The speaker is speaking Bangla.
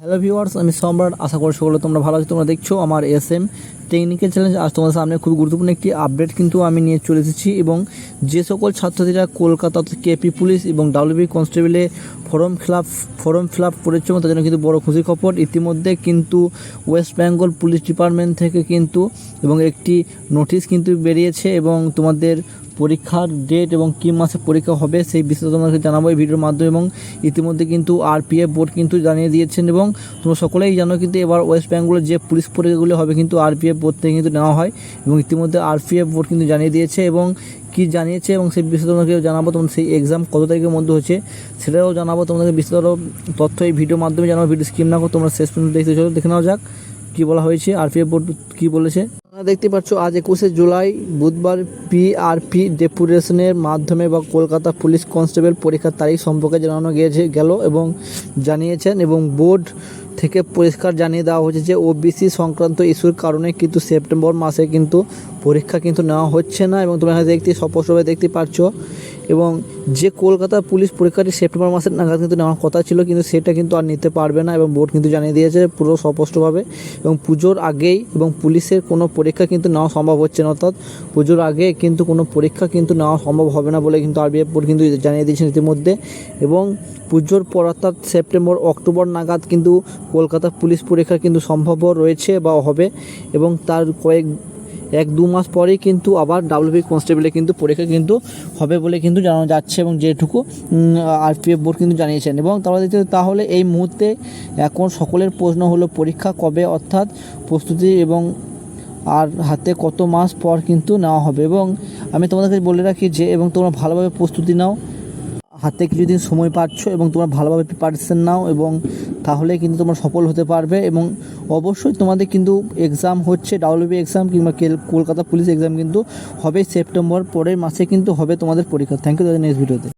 হ্যালো ভিউয়ার্স আমি সম্রাট। আশা করি সকলে তোমরা ভালো আছো, তোমরা দেখছ আমার এস এম টেকনিক্যাল চ্যালেঞ্জ আজ তোমাদের সামনে খুব গুরুত্বপূর্ণ একটি আপডেট কিন্তু আমি নিয়ে চলে এসেছি এবং যে সকল ছাত্রছাত্রীরা কলকাতা কেপি পুলিশ এবং WB কনস্টেবলে form fill up form fill up করেছে তার জন্য কিন্তু বড় খুশির খবর। ইতিমধ্যে কিন্তু ওয়েস্ট বেঙ্গল পুলিশ ডিপার্টমেন্ট থেকে কিন্তু এবং একটি নোটিশ কিন্তু বেরিয়েছে এবং তোমাদের পরীক্ষার ডেট এবং কী মাসে পরীক্ষা হবে সেই বিষয়ে তোমাকে জানাব এই ভিডিওর মাধ্যমে এবং ইতিমধ্যে কিন্তু আরপিএফ বোর্ড কিন্তু জানিয়ে দিয়েছেন এবং তোমরা সকলেই জানো কিন্তু এবার ওয়েস্ট বেঙ্গলের যে পুলিশ পরীক্ষাগুলো হবে কিন্তু আরপিএফ বোর্ড থেকে কিন্তু নেওয়া হয় এবং ইতিমধ্যে আরপিএফ বোর্ড কিন্তু জানিয়ে দিয়েছে এবং কি জানিয়েছে এবং সেই বিষয়ে তোমাকে জানাব। তোমার সেই এক্সাম কত তারিখের মধ্যে হচ্ছে সেটাও জানাব। তোমাদেরকে বিস্তারিত তথ্য এই ভিডিওর মাধ্যমে জানাব। ভিডিও স্কিম না করো তোমরা শেষ পর্যন্ত দেখতে চলো। দেখে নেওয়া যাক কি বলা হয়েছে। আরপিএফ বোর্ড কি বলেছে? দেখতে পাচ্ছ, আজ একুশে জুলাই, বুধবার পিআরপি ডেপুটেশনের মাধ্যমে বা কলকাতা পুলিশ কনস্টেবল পরীক্ষার তারিখ সম্পর্কে জানানো গিয়েছে গেল এবং জানিয়েছেন এবং বোর্ড থেকে পরিষ্কার জানিয়ে দেওয়া হয়েছে যে ওবিসি সংক্রান্ত ইস্যুর কারণে কিন্তু সেপ্টেম্বর মাসে কিন্তু পরীক্ষা কিন্তু নেওয়া হচ্ছে না এবং তোমরা দেখতে স্পষ্টভাবে দেখতে পাচ্ছ এবং যে কলকাতা পুলিশ পরীক্ষাটি সেপ্টেম্বর মাসের নাগাদ কিন্তু নেওয়ার কথা ছিল কিন্তু সেটা কিন্তু আর নিতে পারবে না এবং বোর্ড কিন্তু জানিয়ে দিয়েছে পুরো স্পষ্টভাবে। এবং পুজোর আগেই এবং পুলিশের কোনো পরীক্ষা কিন্তু নেওয়া সম্ভব হচ্ছে না, অর্থাৎ পুজোর আগে কিন্তু কোনো পরীক্ষা কিন্তু নেওয়া সম্ভব হবে না বলে কিন্তু আরবিএফ বোর্ড কিন্তু জানিয়ে দিয়েছেন ইতিমধ্যে। এবং পুজোর পর অর্থাৎ সেপ্টেম্বর অক্টোবর নাগাদ কিন্তু কলকাতা পুলিশ পরীক্ষা কিন্তু সম্ভব রয়েছে বা হবে এবং তার কয়েক, এক দু মাস পরেই কিন্তু আবার ডাব্লিউবি কনস্টেবলে কিন্তু পরীক্ষা কিন্তু হবে বলে কিন্তু জানানো যাচ্ছে এবং যেটুকু আরপিএফ বোর্ড কিন্তু জানিয়েছেন। এবং দেখতে তাহলে এই মুহূর্তে এখন সকলের প্রশ্ন হলো পরীক্ষা কবে অর্থাৎ প্রস্তুতি এবং আর হাতে কত মাস পর কিন্তু নেওয়া হবে। এবং আমি তোমাদেরকে বলে রাখি যে, এবং তোমরা ভালোভাবে প্রস্তুতি নাও হাতে কিছুদিন সময় পাচ্ছ এবং তোমরা ভালোভাবে প্রিপারেশন নাও এবং তাহলে কিন্তু তোমরা সফল হতে পারবে এবং অবশ্যই তোমাদের কিন্তু এক্সাম হচ্ছে ডাব্লিউবি এক্সাম কিংবা কেল- কলকাতা পুলিশ এক্সাম কিন্তু হবে সেপ্টেম্বর পরের মাসে কিন্তু হবে তোমাদের পরীক্ষা। থ্যাংক ইউ দাদা নেক্সট ভিডিওতে